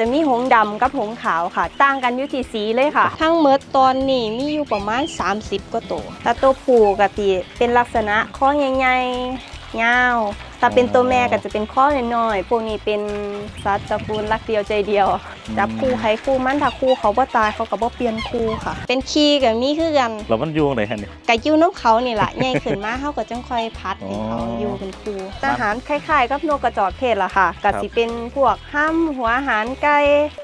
จะมีหงดำกับหงขาวค่ะ ต่างกันอยู่ที่สีเลยค่ะ ทั้งเมดตอนนี้มีอยู่ประมาณ 30กว่าตัวแต่ตัวผู้ก็สิเป็นลักษณะข้อใหญ่ๆยาว ถ้าเป็นตัวแม่ก็จะเป็นข้อน้อยๆพวกนี้เป็นสัตว์ตระกูลรักเดียวใจเดียว จับคู่ใครคู่มันถ้าคู่เขาบ่ตายเขาก็บ่เปลี่ยนคู่ค่ะ เป็นขี้กับมีคือกันแล้วมันอยู่ไหนฮะเนี่ยกะอยู่น้ำเขานี่แหละใหญ่ขึ้นมาเขาก็จังค่อยพัดให้เขาอ๋ออยู่เป็นครูอาหารคล้ายๆกับนกกระจอกเทศล่ะค่ะก็สิเป็นพวกห้ำหัวอาหารไก่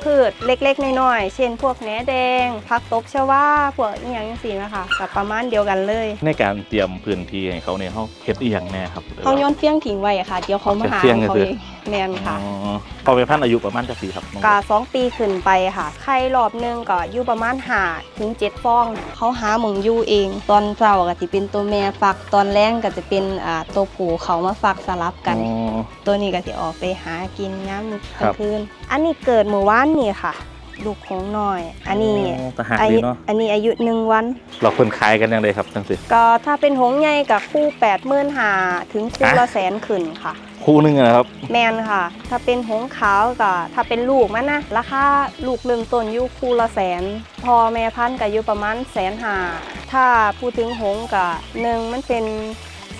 พืชเล็กๆน้อยๆเช่น พวกแหนแดงผักตบชวาพวกอีหยังจังซี่นะคะกับประมาณเดียวกันเลย ในการเตรียมพื้นที่ให้เขาเนี่ยเขาเฮ็ดอีหยังแน่ครับเขาโย้อนเฟี้ยงทิ้งไว้อะค่ะ เดี๋ยวเขามาหาเฟี้ยงเขาก็คือ เองแมนอ๋ค่ะอพอไปพันธุ์อายุประมาณจักปีครับน้องกาสองปีขึ้นไปค่ะ ไข่รอบหนึงก็อยู่ประมาณห้าถึงเจ็ดฟอง เขาหาหมองอยู่เอง ตอนเช้าก็จะเป็นตัวแม่ฟัก ตอนแรงก็จะเป็นอ่าตัวผู้เขามาฟักสลับกัน อ๋อ ตัวนี้ก็จะออกไปหากินย้ำกครัลางบ คืน อันนี้เกิดเมื่อวานนี่ค่ะ ลูกของน้อย อันนี้อ๋อทหารอาดียุเนาะอันนี้อายุหนึ่งวัน เราคนขายกันยังไงครับจังสิก็ถ้าเป็นหงส์ใหญ่กับคู่8ปดหมื่นหาถึงคู่อะละแสนขึ้นค่ะ คู่หนึงอะนะครับแมนค่ะ ถ้าเป็นหงส์ขาวกับถ้าเป็นลูกมันนะราคาลูกเริ่มต้นอยู่คู่ละแสน พอแม่พันธุ์ก็อยู่ประมาณแสนหาถ้าพูดถึงหงส์กับหนึ่งมันเป็น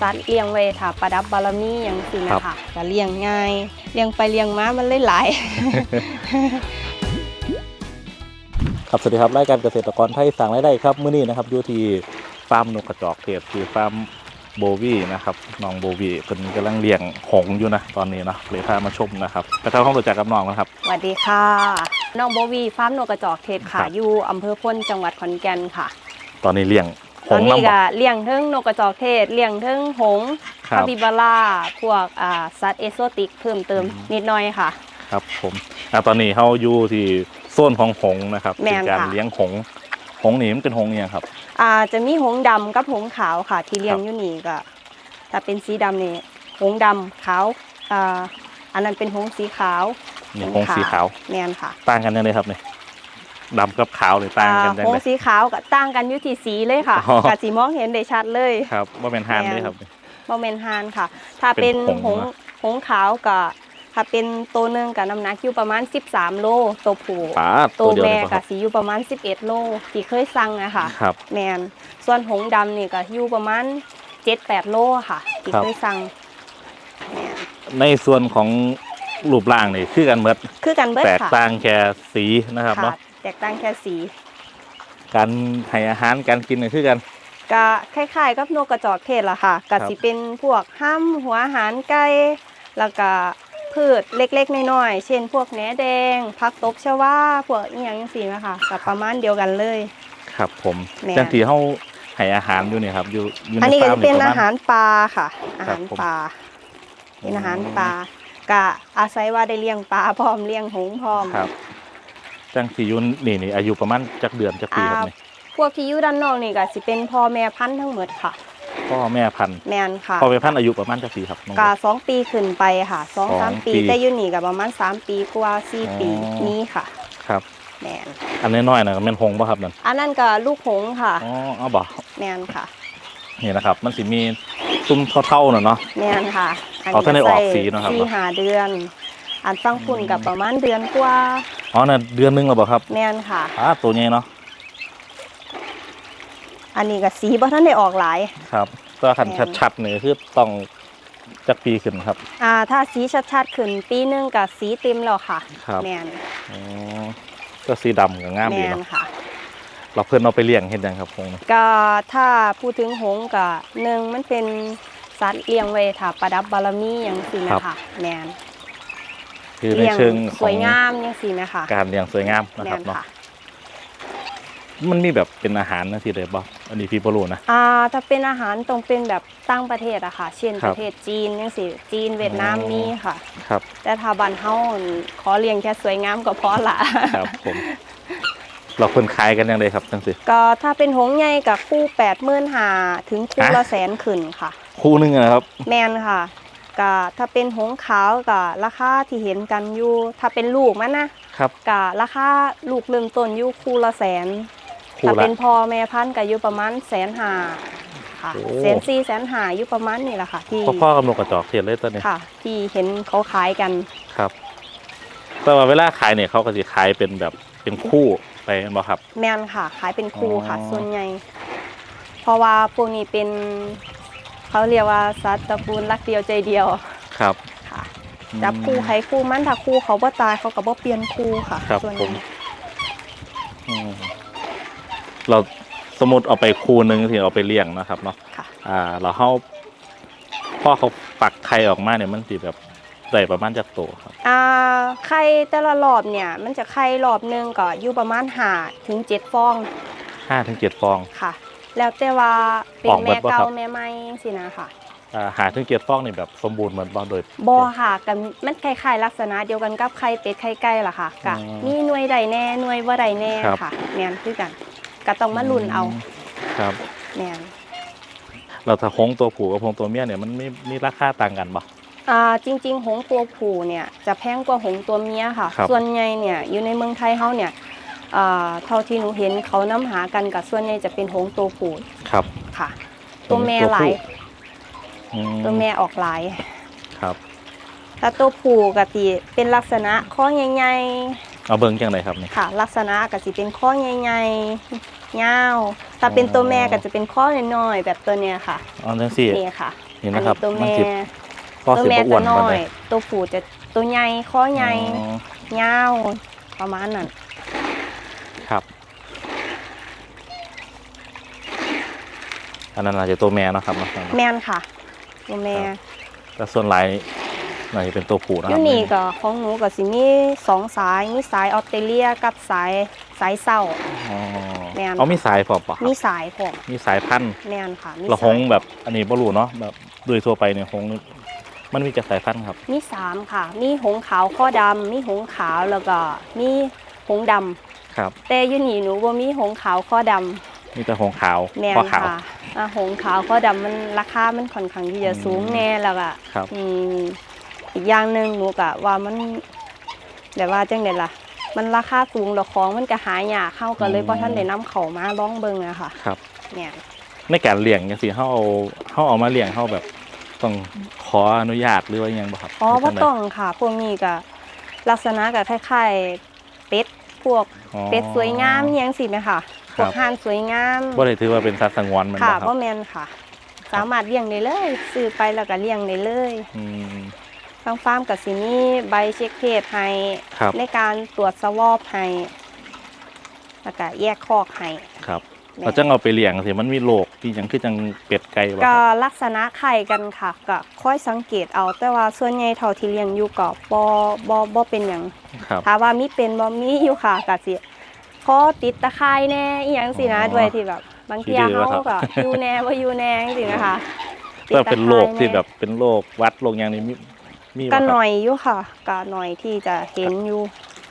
สัตว์เลี้ยงไว้ถ้าประดับบารมีอย่างสินะคะก็เลี้ยงง่ายเลี้ยงไปเลี้ยงมามันเลยหลาย ครับสวัสดีครับรายการเกษตรกรไทยสั่งรายได้ครับมื้อนี้นะครับอยู่ที่ฟาร์มนกกระจอกเทศคือฟาร์มโบวีนะครับน้องโบวีเพิ่นกำลังเลี้ยงหงส์อยู่นะตอนนี้เนาะเลยพามาชมนะครับไปทำความรู้จักกับน้องนะครับ สวัสดีค่ะ น้องโบวีฟาร์มนกกระจอกเทศค่ะ ครับ อยู่อำเภอพลจังหวัดขอนแก่นค่ะ ตอนนี้เลี้ยงหตอนงส์นี้น้ำบ่ก็เลี้ยงเทิงนกกระจอกเทศ เลี้ยงเทิงหงส์ครัคาบปิบาร่าพวกอ่าสัตว์เอโซติกเพิ่มเติมอืม นิดหน่อยค่ะ ครับผมอะตอนนี้เขาอยู่ที่โซนของหงส์นะครับแม่เป็นนการค่ะ เลี้ยงหงส์หงส์นี่มันเป็นหงส์เนี่ยงครับ อ่าจะมีหงส์ดำกับหงส์ขาวค่ะ ที่เลี้ยงครับ อยู่นี่ก็ถ้าเป็นสีดำนี่หงส์ดำขาวอ่าอันนั้นเป็นหงส์สีขาวนี่หงส์สีขาวแมนค่ะต่างกันยังไงครับเนี่ยดำกับขาวเลยต่างกันอ่ายังหงไง ส์สีขาวก็ต่างกันอยู่ที่สีเลยค่ะอ๋อ กับสีมองเห็นได้ชัดเลยครับว่าเป็นฮานเลยครับ โมเมนฮานค่ะ ถ้าเป็นเป็นหหงงส์หงส์ขาวกับ ถ้าเป็นตัวหนึ่งกับน้ำหนักอยู่ประมาณ 13 โลตัวผู้ป๋าตัตัววเดียวแม่เลยกัครับบ สีอยู่ประมาณ 11 โลที่เคยสั่งอะค่ะครับ แมนส่วนหงส์ดำนี่ก็อยู่ประมาณ 7-8 โลค่ะที่ครับเคยสั่งแมนในส่วนของรูปร่างนี่คือกันเมดคือกันเบิดแตกค่ะต่างแค่สีนะครับค่ะเนาะแตกต่างแค่สีการให้อาหารการกินนี่คือกัน ก็คล้ายๆ กับนกกระจอกเทศล่ะค่ะก็สิเป็นพวกห้ำหัวอาหารไก่แล้วก็ พืชเล็กๆน้อยๆเช่น พวกแหนแดงผักตบชวาพวกอีหยังจังซี่นะคะกับประมาณเดียวกันเลย ครับผมแม่นจังที่เขาให้อาหารอยู่เนี่ยครับ อยู่อยู่ในอันนี้ก็ฟาร์จะมเป็นประอามาณหารปลาค่ะอาครัหาบรผมปลาเป็นอาหารปลากะอาศัยว่าได้เลี้ยงปลาพร้อมเลี้ยงหงส์พร้อม ครับ จังที่อยู่นี่นี่อายุประมาณจักเดือนจักปีครับนี่พวกที่อยู่ด้านนอกนี่ก็สิเป็นพ่อแม่พันธุ์ทั้งหมดค่ะ พ่อแม่พันธุ์แมนค่ะพ่อแม่พันธุ์อายุประมาณจักปีครับน้องกะสองปีขึ้นไปค่ะสองสองสามปีปีแต่อยู่นี่ก็ประมาณสามปีกว่าสี่ปีอ๋อ นี้ค่ะครับ แมนอันน้อยๆนะแม่นหงบ่ครับนั่นอันนั้นก็ลูกหงส์ค่ะ อ๋อเอาบ่แมนค่ะ นี่นะครับ มันสิมีซุ้มเท่าๆน่ะเนาะ แมนค่ะอ๋อถ้าได้ออกใส่สีเนอะครับ สี่หาเดือน อันตั้งคุณกับประมาณเดือนกว่า อ๋อน่ะเดือนหนึงแล้วบ่ครับแมนค่ะอ่าตัวใหญ่เนาะ อันนี้ก็สีบ่ท่านได้ออกหลาย ครับตัวคันแม่นชัดๆนี่คือต้องจักปีขึ้นครับ อ่า ถ้าสีชัดๆขึ้นปีหนึงกับสีเต็มแล้วค่ะครับแมนอ๋อก็สีดำก็งามแมดีนเนาะค่ะเราเพิ่นเอาไปเลี้ยงเฮ็ดหยังครับคงนี่ก็ถ้าพูดถึงหงส์ก็หนึ่งมันเป็นสัตว์เลี้ยงไว้ถ้าประดับบารมีอย่างสินะคะแมนคือในเลี้ยงเชิงขสอวยงงามอย่างสินะคะการเลี้ยงสวยงามนะแมครับนเนาะค่ะ มันมีแบบเป็นอาหารนะที่ได้บ่อันนี้พี่บ่รู้นะ อ่าถ้าเป็นอาหารต้องเป็นแบบตั้งประเทศอะค่ะ เช่นครัปบระเทศจีนอย่างสิจีนเวียดนามอ๋อ มีค่ะ ครับ แต่ถ้าบ้านเฮาขอเลี้ยงแค่สวยงามก็พอละครับผมเราเพิ่นขายกันยังไงครับจังสิ ก็ถ้าเป็นหงส์ใหญ่กับคู่8 5 0 0 0ถึงคู่ฮะละแสนขึ้นค่ะ คู่หนึงอะนะครับ แมนค่ะก็ถ้าเป็นหงส์ขาวกับราคาที่เห็นกันอยู่ ถ้าเป็นลูกมันนะครับกับราคาลูกเริ่มต้นอยู่คู่ละแสนคู่ ถ้าละเป็นพ่อแม่พันธุ์ก็อยู่ประมาณแสนหาค่ะโอ้ แสนสี่แสนหาอยู่ประมาณนี้แหละค่ะ ที่พ่อๆกับนกกระจอกเทศเลยตัวนี้ค่ะ ที่เห็นเขาขายกันครับ แต่ว่าเวลาขายเนี่ยเขาก็สิขายเป็นแบบเป็นคู่ไปแม่นบ่ครับ แมนค่ะ ขายเป็นคู่ค่ะ อ๋อ ส่วนใหญ่ เพราะว่าพวกนี้เป็น เขาเรียกว่าสัตว์ตระกูลรักเดียวใจเดียวครับค่ะ จับคู่ใครคู่มันถ้าคู่เขาบ่ตายเขาก็บ่เปลี่ยนคู่ค่ะ ครับส่วนใหผญ่มอืม เราสมมติเอาไปคู่หนึงที่เอาไปเลี้ยงนะครับเนาะค่ะอ่าเราเฮาพ่อเขาปักไข่ออกมาเนี่ยมันสิแบบได้ประมาณจักโตครับ อ่าไข่แต่ละรอบเนี่ย มันจะไข่รอบหนึงก็อยู่ประมาณ5ถึง7ฟองห้าถึงเจ็ดฟอง ค่ะ แล้วแต่ว่าเป็นออกหมแม่ดบ่เก่าครับแม่ใหม่สินะค่ะ อ่าหาถึงเจ็ดฟองนี่แบบสมบูรณ์เหมือนบ่โดยบ่ค่ะกันมันคล้ายๆลักษณะเดียวกันกับไข่เป็ดไข่ไก่ล่ะค่ะกะอืมมีหน่วยใดแน่หน่วยบ่ใดแน่ครับ ค่ะแม่นคือกัน ก็ต้องมาลุ้นเอาครับแม่นเราถ้าหงตัวผู้กับหงตัวเมียเนี่ยมันมีมีราคาต่างกันบ่อ่าจริง ๆ หงส์ตัวผู้เนี่ยจะแพงกว่าหงส์ตัวเมียค่ะครับส่วนใหญ่เนี่ยอยู่ในเมืองไทยเฮาเนี่ยอ่าเท่าที่หนูเห็นเขานํหากันกับส่วนใหญ่จะเป็นหงส์ตัวผู้ครับค่ะ ตัวแม่หลายอืตัวแม่ออกหลายครับแต่ตัวผู้ก็สิเป็นลักษณะข้อใหญ่ เอาเบิ่งจังไดครับนี่ๆค่ะ ลักษณะก็สิเป็นข้อใหญ่ๆยาวถ้าเป็นตัวแม่ก็จะเป็นข้อน้อยๆแบบตัวเนี้ยค่ะเอาจังซี่นี่ค่ะนี่นะครับตัวมันแม่สิก็ตัวสิแม่บ่อ้วจะนน้ปานอใดยตัวผู้จะตัวใหญ่ข้อใหญ่อ๋อยาวประมาณนั้นครับอันนั้นอาจจะตัวแม่เนาะครับเนาะแม่นค่ะ ตัวแม่ครับแต่ส่วนหลาย น่าจะเป็นตัวผู้นะคอรับยู่นี่ก็ของหนูก็สิมีสองสายมีสายออสเตรเลียกับสายสายเศร้าอ๋อแม่นเอามีสายพร้อมปะครับมีสายผมมีสายพันธุ์แม่นค่ะมีเราหสางยแบบอันนี้บ่รู้เนาะแบบโดยทั่วไปเนี่ยหงนี่มันมีจักสายพันธุ์ครับ มีสามค่ะ มีหงขาวข้อดำมีหงขาวแล้วก็มีหงดำครับ แต่อยู่นี่หนูบ่มีหงขาวข้อดำมีแต่หงขาวแม่นข้อขาวค่ะอ่าหงขาวข้อดำมันราคามันค่อนข้างที่จะอืมสูงแน่แล้วก็ครับ อืมอีกอย่างหนึ่งหนูกะว่ามันแบบว่าจังเด็ดล่ะ มันราคาสูงแล้วของมันก็หายากเข้าก็เลยอืมเพราะท่านได้นำเขามาบ้องเบิงอะค่ะ ครับ เนี่ยในการเลี้ยงจังซี่เฮาเอาเฮาเอามาเลี้ยงเฮาแบบต้องขออนุญาตหรือว่าอิหยังบ่ครับอ๋อหรืว่าจัใดต้องค่ะ พวกนี้ก็ลักษณะกับคล้ายๆเป็ดพวกอ๋อ เป็ดสวยงามอิหยังสิไหมค่ะพวครักบ ห่านสวยงาม บ่ได้ถือว่าเป็นสัตว์สงวนแมันค่ะบ่ครัพ่บแมนค่ะ สามารถเลี้ยงได้เลย ซื้อไปแล้วก็เลี้ยงได้เลย อืม ทางฟาร์มกับสิมีใบเช็คเพศให้ครับ ในการตรวจสวอปให้แล้วก็แยกคอกให้ครับแม่เราจังเอาไปเลี้ยงสิมันมีโรคที่หยังคือจังเป็ดไก่บ่คก็รับลักษณะไข่กันค่ะก็ค่อยสังเกตเอาแต่ว่าส่วนใหญ่เท่าที่เลี้ยงอยู่ก็บ่บ่บ่เป็นหยัง ครับถ้าว่ามีเป็นบ่มีอยู่ค่ะก็สิขอติดตะไคร่แน่อีหยังสินะอ๋อด้วยที่แบบ บางทีขี้ดื้อเฮาครัก็บอยู่แน่บ่อยู่แน่จังซี่นะคะถ้าเป็นโรคที่ติดตะไร่น่แบบเป็นโรควัดโรคหยังนี่มี มีบ่ก็ครับ หน่อยอยู่ค่ะก็หน่อยที่จะเห็นอยู่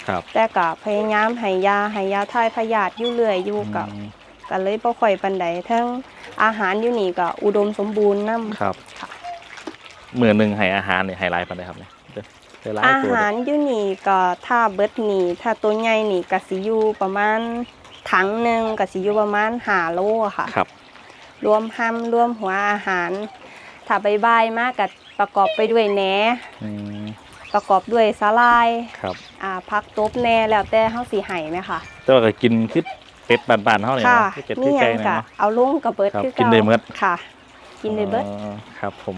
ครับ แต่ก็พยายามให้ยาให้ยาทายพยาธิอยู่เรื่อยอยู่กับอืมก็เลยบ่ค่อยปานใดทั้งอาหารอยู่นี่ก็อุดมสมบูรณ์นํครับค่ะ มื้อหนึงให้อาหารนี่ให้หลายปานใดครับเนี่ยได้หลายอาตัวหารอยู่นี่ก็ถ้าเบิดนี่ถ้าตัวใหญ่นี่ก็สิอยู่ประมาณถังหนึงก็สิอยู่ประมาณ5โลอะค่ะ ครับ รวมห้ำรวมหัวอาหาร ถ้าใบใบายมากก็ ประกอบไปด้วยแหนอืมประกอบด้วยสาลายครับอ่าผักตบแหน่แล้วแต่เฮาสิให้ไหมค่ะ แต่ว่าก็กินคือเป็ดบ้านๆเฮานี่ค่ะเนาะคือเป็ดมีคือหยัไก่งนี่ก็เนาะ เอาลงกับเบิดครับคือกินเก่าได้หมดค่ะ กินได้เบิดอ๋อครับผม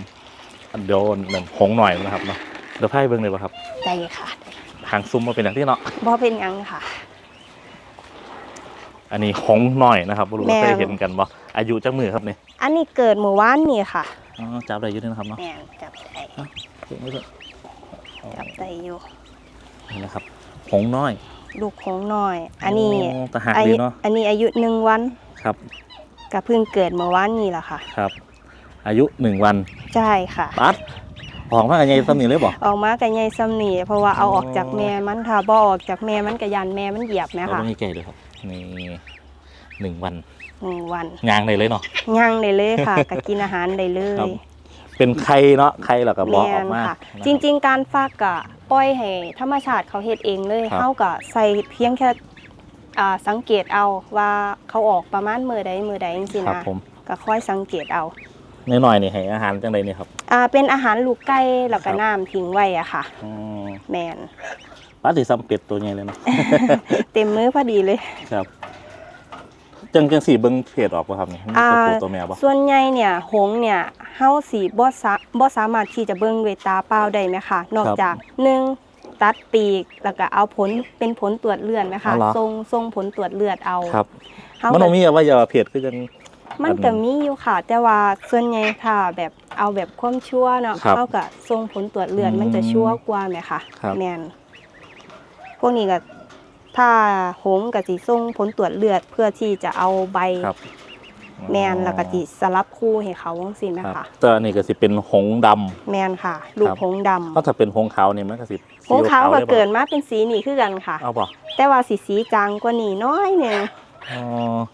อันเดี๋ยวนั่นหงหน่อยนะครับเนาะเดี๋ยวไพ่เบิ่งเลยป่ะครับได้ค่ะทางซุ้มมาเป็นอย่างที่เนาะบ่เป็นหยังค่ะ อันนี้หงหน่อยนะครับบ่รู้ว่าแม่เคยเห็นกันบ่อายุจักมือครับนี่อันนี้เกิดเมื่อวานนี่ค่ะ อ๋อจับได้อยู่ด้วยนะครับเนาะแม่นจับได้เก็บไว้เถอะจับได้อยู่นี่นะครับหงน้อย ลูกของน้อย อันนี้โตะหักอาดียุเนาะอันนี้อายุหนึ่งวันครับก็เพิ่งเกิดเมื่อวานนี่แหละค่ะ ครับ อายุหนึ่งวันใช่ค่ะปัดออกมากันยังซ้ำนี่เลยบ่ออกมากันใหญ่ซ้ำนี่เพราะว่าเอาอ๋อออกจากแม่มันถ้าบ่ออกจากแม่มันก็ยันแม่มันเหยียบนะเราคะไม่มีไก่เลยครับนี่หนึ่งวัน หนึ่งวันงางเลยเลยเนาะ ย่างได้เลยค่ะ ก็กินอาหารได้เลครัยบเป็นไข่เนาะไข่แล้วก็บอกออกมาค่ะนะครับจริง ๆ การฟักกะปล่อยให้ธรรมชาติเขาเฮ็ดเองเลยครับ เฮาก็ใส่เพียงแค่อ่าสังเกตเอาว่าเขาออกประมาณมื้อใดมื้อใดจังซี่ครับนะผมก็ค่อยสังเกตเอาน้อยๆนี่ให้อาหารจังไดนี่ครับ อ่าเป็นอาหารลูกไก่แล้วก็ครับ น้ำทิ้งไว้อะค่ะ อืมแมนป้าสิซ้ำเป็ดตัวใหญ่เลยเนาะ เต็มมือพอดีเลย ครับ จังจังสีเบิ้งเพจออกป่ะครับนี่มีตัวผู้ตัวแม่ป่ะส่วนใหญ่เนี่ยหงส์เนี่ยเฮาสีบ่สาบ่สามารถที่จะเบิ่งด้วยตาเปล่าได้ไหมคะนอกจากหนึ่งตัดปีกแล้วก็เอาผลเป็นผลตรวจเลือดไหมคะทรงทรงผลตรวจเลือดเอาครับเฮามันก็ต้องมีอวัยวะเพศคือจัง มันก็มีอยู่ค่ะ แต่ว่าส่วนใหญ่ถ้าแบบเอาแบบความชั่วเนาะครับเฮาก็ทรงผลตรวจเลือดอืมมันจะชั่วกว่าไหมคะครับ แม่นพวกนี้ก็ ถ้าหงส์ก็สิส่งผลตรวจเลือดเพื่อที่จะเอาใบครับแมนแล้วก็สิสลับคู่ให้เขาจังซี่นะครัคะบแต่อันนี้ก็สิเป็นหงส์ดำ แมนค่ะลูกครับ หงส์ดำเพราะถ้าเป็นหงส์ขาวนี่มันก็สิหงส์ขาวก็ได้บ่เกิดมาเป็นสีนี่คือกันค่ะ เอาป่ะแต่ว่าสีสีจางกว่านี่น้อยหนึงอ๋อ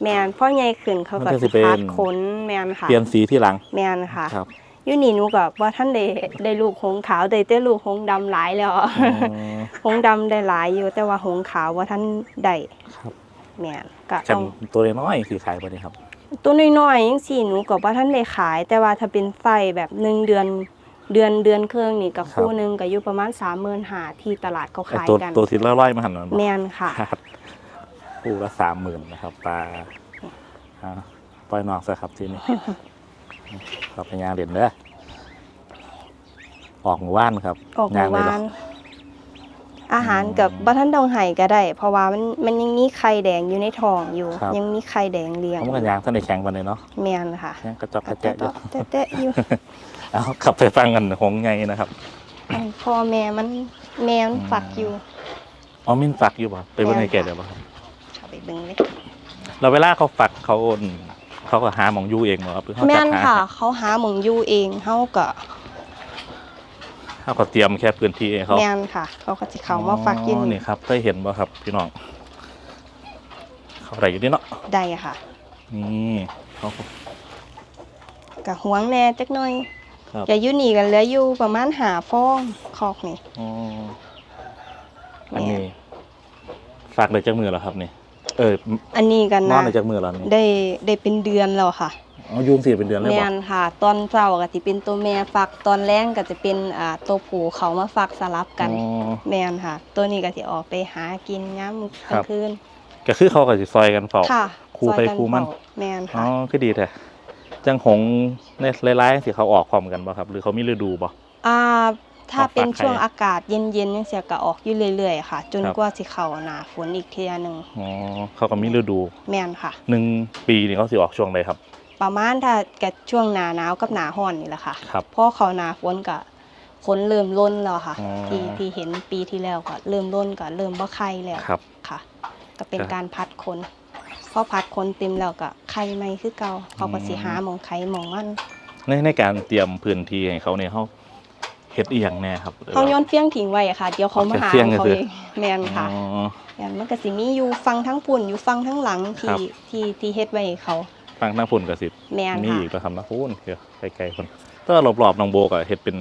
แมนเพราะใหญ่ขึ้นเขามันก็ก็สิสิเป็นพาดขนแมนค่ะเปลี่ยนสีที่หลังแมนค่ะ ครับ อยู่นี่หนูก็ว่าท่านได้ได้ลูกหงส์ขาวได้แต่ลูกหงส์ดำหลายแล้วอ๋อหงส์ดำได้หลายอยู่แต่ว่าหงส์ขาวว่าท่านได้ครับแมนก็คัต้นองตัวน้อยๆสีขายไปนี่ครับ ตัวน้อยๆยังสี่หนูก็ว่าท่านได้ขาย แต่ว่าถ้าเป็นไส้แบบหนึ่งเดือนเดือนเดือนเครื่องนี่กับ คู่หนึงก็อยู่ประมาณสามหมื่นหาที่ตลาดเขาไอ้ขายตัวกันตัวที่ร้อยๆมาหันมันแมนค่ะ ครับคู่ละสามหมื่นนะครับปลาอ่าปล่อยนอกซะครับทีนี้ ครับพญาเด่นเด้อออกหมู่บ้านครับออกมาย่งเลยวาเหรอนอาหารกับบัท่านดองไห้ก็ได้ เพราะว่ามันมันยังมีไข่แดงอยู่ในท้องอยู่ ครับ ยังมีไข่แดงเลี้ยงผมกันยางท่านในแข็งวันนี้เนาะแมนค่ะยังกระจอกกระแจะอยู่แตะๆอยู่ เอาขับไปฟังกันหงไงนะครับ อันพ่อแม่มันแม่มันฝักอยู่ อ๋อมินฝักอยู่ป่ะไปเบนในแม่นแก่เดี๋ยวป่ะครับ เข้าไปเบิ่งเลย เราเวลาเขาฝักเขาโอน เขาก็หาหมองอยู่เองเหรอครับหรือเขาแม่จัดนหาค่ะ เขาหาหมองอยู่เองเฮาก็เขาก็เตรียมแค่พื้นที่เองเขา แม่นค่ะ เขาก็สิเข้ามาฝักอยู่อ๋อนี่นี่ครับได้เห็นป่ะครับพี่น้องเขาอะไรอยู่นี่เนาะได้ค่ะนี่เขาก็ ก็หวงแน่จักหน่อยครับจะอยู่นี่กันเหลืออยู่ประมาณหาฟองคอกนี่อ๋ออันนี้ฝากเลยจากมือแล้วครับนี่ เอออันนี้กันนอนนะเลยจากมือแล้วนี่ได้ได้เป็นเดือนแล้วค่ะอ๋อยุงสีเป็นเดือนเลยแม่บ่นค่ะ ตอนเช้าก็สิเป็นตัวแม่ฟักตอนแรงก็จะเป็นอ่าตัวผู้เขามาฟักสลับกัน อ๋อ แม่นค่ะ ตัวนี้ก็สิออกไปหากินยามกลางคืนก็คือเขาก็สิซอยกันเฝ้า ค่ะคู่ไปซอยกัคู่มันเฝ้าแม่นอ๋อค่ะ คือดีแท้จังหงในหลายๆสิเขาออกพร้อมกันบ่ครับ หรือเขามีฤดูบ่ อ่า ถ้าเป็นเอาฝากช่วงไข่อากาศเย็นๆจังซี่ก็ออกอยู่เรื่อยๆค่ะ จนครับกว่าสิเข้าหน้าฝนอีกเทื่อหนึงอ๋อเขาก็มีฤดูแม่นค่ะ หนึ่งปีนี่เขาสิออกช่วงใดครับ ประมาณถ้ากับช่วงหน้าหนาวกับหน้าร้อนนี่แหละค่ะครับพอเขาหน้าฝนก็ฝนเริ่มล้นแล้วค่ะ อ๋อ ที่ที่เห็นปีที่แล้วก็เริ่มล้นก็เริ่มบ่ไข่แล้ว ครับ ค่ะก็เป็นครับการพัดคนพอพัดคนเต็มแล้วก็ไข่ใหม่คือเก่าเขาก็สิหาหมองไข่หมองมันในในการเตรียมพื้นที่ให้เขาเนี่ยเขา เฮ็ดอีหยังแน่ครับหรือเขาว่าย้อนเฟี้ยงทิ้งไว้ค่ะ เดี๋ยวเขามาหาเฟี้ยงเขาก็คือ เองแม่นค่ะอ๋อ แม่นมันก็สิมีอยู่ฟังทั้งปุ่นอยู่ฟังทั้งหลังครัที่บ ที่ที่เฮ็ดไว้ให้เขาฟังทางพุ่นก็สิแม่นมีค่ะอีกแล้วครับนะพุ่นคือไกลๆพุ่นก็รอบๆน้องโบก็เฮ็ดเป็น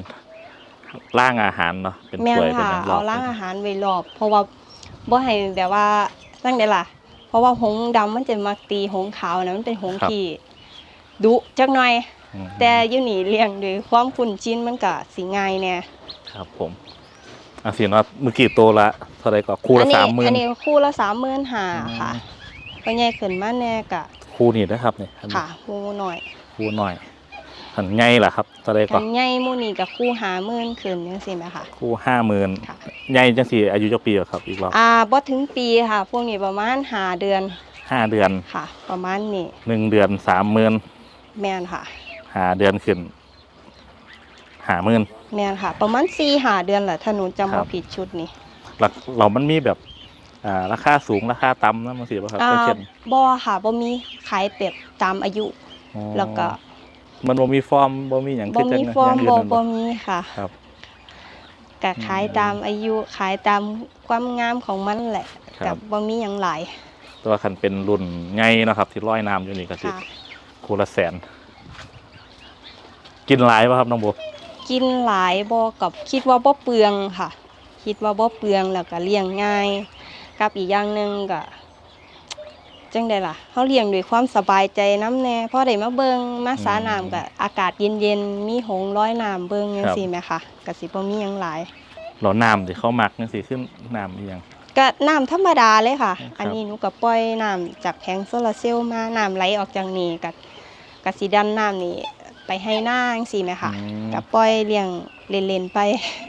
ร่างอาหารเนาะเป็นแม่นถ้วยเป็นค่ะ หยังรเอาอบล้างอาหารไว้รอบ เพราะว่าบ่ให้แบบว่าจังได๋ล่ะ เพราะว่าหงส์ดำมันจะมักตีหงส์ขาวนะมันเป็นหงส์ที่ดุจักหน่อยอืม แต่อยู่นี่เลี้ยงด้วยความคุ้นชินมันก็สิง่ายแน่ครับผมอาสิว่าเมื่อกี้โตละเท่าไหรก็คู่ละนี้สามหมื่นอันนี้คู่ละ35,000ค่ะพอใหญ่ขึ้นมาแน่ก็คู่นี่นะครับเนี่ยค่ะคู่หน่อยคู่หน่อยหันใหญ่ล่ะครับเท่าไหรก็อันใหญ่หมู่นี้ก็คู่50,000ขึ้นจังซี่แหมค่ะคู่ห้าหมื่นค่ะใหญ่จังสี่อายุจักปีแล้วครับอีกรอบอ่าบ่ถึงปีค่ะ พวกนี้ประมาณห้าเดือนห้าเดือนค่ะ ประมาณนี้หนึ่งเดือนสามหมื่นแม่นค่ะ ห้าเดือนขึ้นห้าหมื่นแม่นค่ะ ประมาณ4 5เดือนแหละถ้าหนูจำครับ่บผิดชุดนี้หลักเรามันมีแบบอ่าราคาสูงราคาต่ำนะมันสิป่ะครับอ่าเช่นบ่ค่ะบ่มีขายเป็ดตามอายุ อ๋อแล้วก็มันบ่มีฟอร์มบ่มีอย่างบ่คือจังมีนะฟอร์มย่างอื่นบ่นั่นบ่มีค่ะครับ ก็ขายตามอายุขายตามความงามของมันแหละครักับบ บ่มีหยังหลายแตัวาคันเป็นรุ่นใหญ่เนาะครับ ที่ร้อยน้ำอยู่นี่ก็สิค่ะ คูละแสน กินหลายป่ะครับน้องโบกินหลายบ่กับคิดว่าบ่เปลืองค่ะ คิดว่าบ่เปลืองแล้วก็เลี้ยงง่าย กับอีกอย่างหนึงก็จังไดล่ะเฮาเลี้ยงด้วยความสบายใจน้ำแน่พอได้มาเบิ่งมาสาน้ำก็อากาศเย็นๆมีหงส์ลอยน้ำเบิ่งจังซี่แหมค่ะก็สิบ่มีหยังหลายเราน้ำที่เขามักนี่สิขึ้นน้ำอีหยังก็น้ำธรรมดาเลยค่ะครับอันนี้หนูก็ปล่อยน้ำจากแผงโซลาร์เซลล์มาน้ำไหลออกจากนี่กับกับสีดันน้ำนี่ ไปให้หน้าจังซี่ไหมคะอืมก็ปล่อยเลี้ยงเล่นๆไป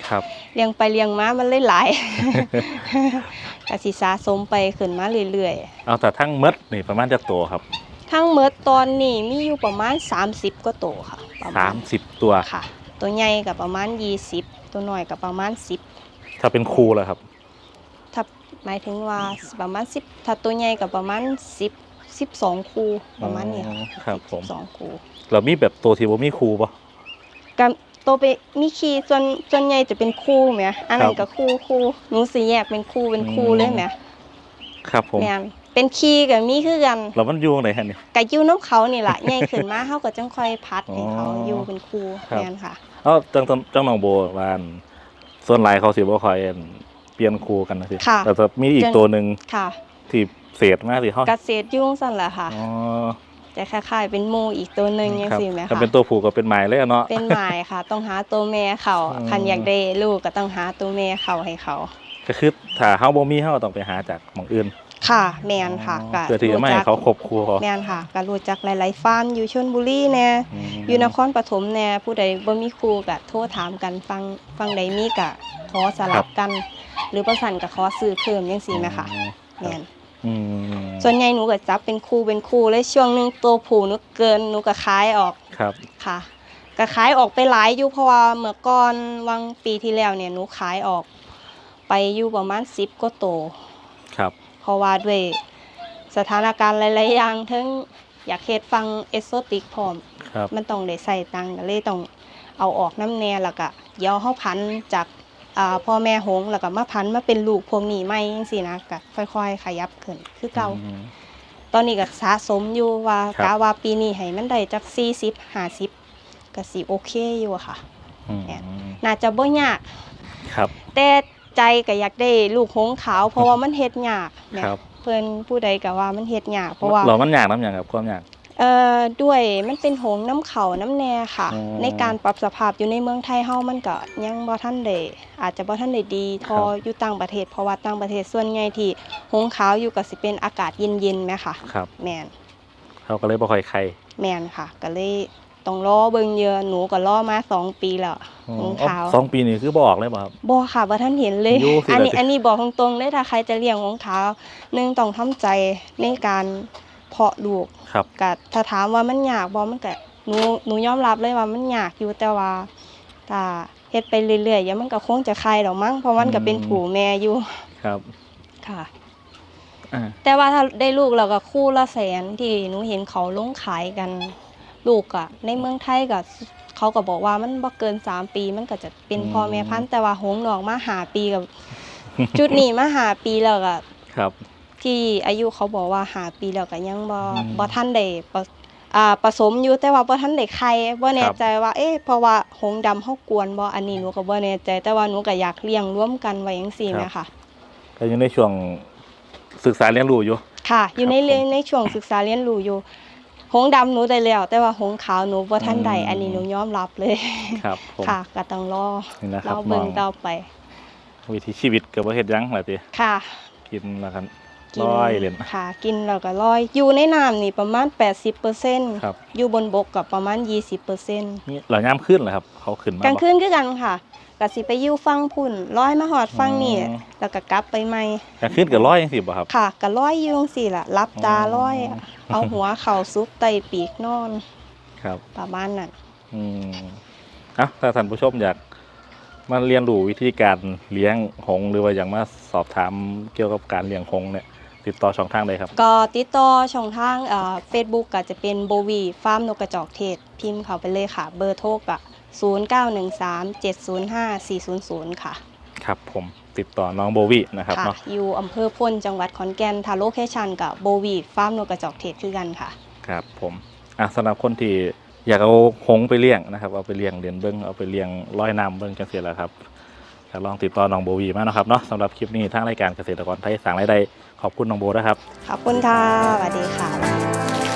ครับเลี้ยงไปเลี้ยงมามันเลยหลายก็สิสะสมไปขึ้นมาเรื่อยเอาแต่ทั้งมดนี่ประมาณจะโตครับๆ ทั้งเมดตอนนี้มีอยู่ประมาณ 30 ก็โตวค่ะประมาณ30 ตัว ค่ะ ตัวใหญ่กับประมาณ 20 ตัวน้อยกับประมาณ 10 ถ้าเป็นครูแล้วครับ ถ้าหมายถึงว่าประมาณ 10 ถ้าตัวใหญ่กับประมาณ 10 12 คู่ประมาณนี้ค่ะอ๋อครับผม 12 คู่ เรามีแบบตัวที่บ่มีครูปะกับตัวไปมีคีย์ส่วนส่วนใหญ่จะเป็นคู่แหมอันนั้ครันบก็คู่คู่หนูสิแยกเป็นคู่เป็นคู่อืมเลยแหมครับผมแม่นเป็นคีย์กับมีคือกันเรามันอยู่ไหนฮะนี่กะยิ้วน้ำเขานี่แหละใหญ่ขึ้นมาเขาก็จังค่อยพัดให้เขาอ๋อออยู่เป็นครูครับ แม่นค่ะ เอ้าจังจังจังน้องโบว่าอันส่วนหลายเขาสิบ่ค่อยอั่นเปลี่ยนครูกันนะสิค่ะ แต่จะมีอีกจังตัวหนึ่งค่ะที่เศษมากสิเขาเกษตรยุ่งสั่นแหละค่ะ อ๋อ จะคล้ายๆเป็นหมูอีกตัวหนึ่งยังครับสิไหมถ้าคะเป็นตัวผูก็เป็นหมายเลยอะเนาะเป็นหมายค่ะ ต้องหาตัวแม่เขาอืมคันอยากได้ลูกก็ต้องหาตัวแม่เขาให้เขาก็คือถ้าเฮาบ่มีเฮาก็ต้องไปหาจากหม่องอื่นค่ะแมนค่ะอ๋อก็เพื่อที่จะไม่ให้เขาครบครัวเขาแมนค่ะก็รู้จักหลายๆฟาร์มอยู่ชลบุรีแน่มอยู่นครปฐมแน่ผู้ใดบ่มีครูก็โทรถามกันฟังฟังใดมีก็ขอสลับกัน หรือประสานก็ขอซื้อเพิ่มจังซี่ไหมคะอ๋อแมนอืม ส่วนใหญ่หนูก็จับเป็นคู่เป็นคู่เลยช่วงหนึงตัวผู้หนูเกินหนูก็ขายออกครับค่ะก็ขายออกไปหลายอยู่เพราะว่าเมื่อก่อนวังปีที่แล้วเนี่ยหนูขายออก ไปอยู่ประมาณ10ก็โตวครับ เพราะว่าด้วยสถานการณ์หลายๆอย่างทั้งอยากเฮ็ดฟังเอสโซติกพร้อม ครับ มันต้องได้ใส่ตังค์ก็เลยต้องเอาออกน้ำแน่แล้วก็เดี๋ยวเฮาพันจากอ่า พ่อแม่หงส์แล้วก็มาพันมาเป็นลูกพวกนี้ใหม่จังซี่นะก็ค่อย ๆ ขยับขึ้นคือเก่าอืมตอนนี้ก็สะสมอยู่ว่าครับกะว่าปีนี้ให้มันได้จัก40 50ก็สิโอเคอยู่อะค่ะอืมน่าจะบ่ยากครับ แต่ใจก็อยากได้ลูกหงส์ขาว เพราะว่ามันเฮ็ดยากแหมครับเพิ่นผู้ใดก็ว่ามันเฮ็ดยากเพราะว่าเรามันยากน้ำอย่างครับความยาก เอ่อด้วยมันเป็นหงส์น้ำเขาน้ำแน่ค่ะ อ๋อในการปรับสภาพอยู่ในเมืองไทยเฮามันก็ยังบ่ทันได้อาจจะบ่ทันได้ดีเทอครับ อยู่ต่างประเทศเพราะว่าต่างประเทศส่วนใหญ่ที่หงส์ขาวอยู่ก็สิเป็นอากาศเย็นๆแหมค่ะ ครับแม่นเขาก็เลยบ่ค่อยใคร แม่นค่ะ ก็เลยต้องรอเบิ่งเยอะหนูก็รอมาสองปีแล้ว อ๋อหงส์อ๋อขาวสองปีนี่คือบอกเลยป่ะครับ บ่ค่ะบ่ทันเห็นเลย อยู่สิอันนี้ล่ะสิ อันนี้บอกตรงๆเลยถ้าใครจะเลี้ยงหงส์ขาวหนึ่งต้องทำใจในการ เพาะลูกครับ ก็ถ้าถามว่ามันยากบ่มันก็หนูหนูยอมรับเลยว่ามันยากอยู่แต่ว่าถ้าเฮ็ดไปเรื่อยๆเดี๋ยวมันก็คงจะคลายดอกมั้งเพราะมันก็เป็นผูแม่อยู่ครับค่ะอ่าแต่ว่าถ้าได้ลูกเราก็คู่ละแสนที่หนูเห็นเขาลงขายกันลูกอะในเมืองไทยก็เขาก็บอกว่ามันบ่เกิน 3 ปีมันก็จะเป็นพ่อแม่พันธุ์แต่ว่าหงส์นอกมาหาปีกับ จุดนี้มาหาปีแล้วก็ครับ ที่อายุเขาบอกว่าหาปีแล้วก็ยังบ่อืมบ่ทันได้ปะอ่าผสมอยู่แต่ว่าบ่ทันได้ไข่บ่แน่ครับใจว่าเอ๊ะเพราะว่าหงส์ดำเฮากวนบ่อันนี้หนูก็บ่แน่ใจ แต่ว่าหนูก็อยากเลี้ยงร่วมกันไว้จังซี่แหมค่ะ ก็อยู่ในช่วงศึกษาเรียนรู้อยู่ ค่ะ อยู่ในครับผมเรียนในช่วงศึกษาเรียนรู้อยู่ หงส์ดำหนูได้แล้ว แต่ว่าหงส์ขาวหนูบ่ทันได้อืม อันนี้หนูยอมรับเลย ครับผมค่ะก็ต้องรอนี่นะครรับอมเบิ่องงต่อไป วิถีชีวิตกับว่าเฮ็ดหยังล่ะติค่ะ กินแล้วกัน กินร้อยเหรียญ ค่ะ กินแล้วก็ร้อย อยู่ในน้ำนี่ประมาณ 80%ครับ อยู่บนบกกับประมาณ 20%นี่เหล่ายามขึ้นเหรอครับ เขาขึ้นมากลางบ่คืนคือกันค่ะก็สิไปอยู่ฟังพุ่นร้อยมาหอดฟังนี่อ๋อแล้วก็กลับไปใหม่กลางคืนกับร้อยยังสิบ่ครับ ค่ะก็ร้อยอยู่จังซี่ล่ะรับตาอ๋อร้อย เอาหัวเข่าซุกไตปีกนอน ครับ ประมาณนั้นอืมอะถ้าท่านผู้ชมอยากมาเรียนรู้วิธีการเลี้ยงหงส์หรือว่าอยากมาสอบถามเกี่ยวกับการเลี้ยงหงส์เนี่ย ติดต่อช่องทางใดครับ ก็ติดต่อช่องทางเอ่อ Facebook ก็จะเป็นโบวีฟาร์มนกกระจอกเทศ พิมพ์เข้าไปเลยค่ะ เบอร์โทรก็0913705400 ค่ะ ครับผมติดต่อน้องโบวี่นะครับค่ะเนาะอยู่อำเภอพลจังหวัดขอนแก่นถ้าโลเคชันกับโบวีฟาร์มนกกระจอกเทศคือกันค่ะ ครับผมอะสำหรับคนที่อยากเอาหงส์ไปเลี้ยงนะครับเอาไปเลี้ยงเรียนเบิ้งเอาไปเลี้ยงร้อยน้ำเบิ้งจังเสียแหล้วครับก็ลองติดต่อน้องโบวีมานะครับเนาะสำหรับคลิปนี้ทางรายการเกษตรกรไทยสั่งรายได้ ขอบคุณน้องโบนะครับ ขอบคุณค่ะสวัสดีค่ะ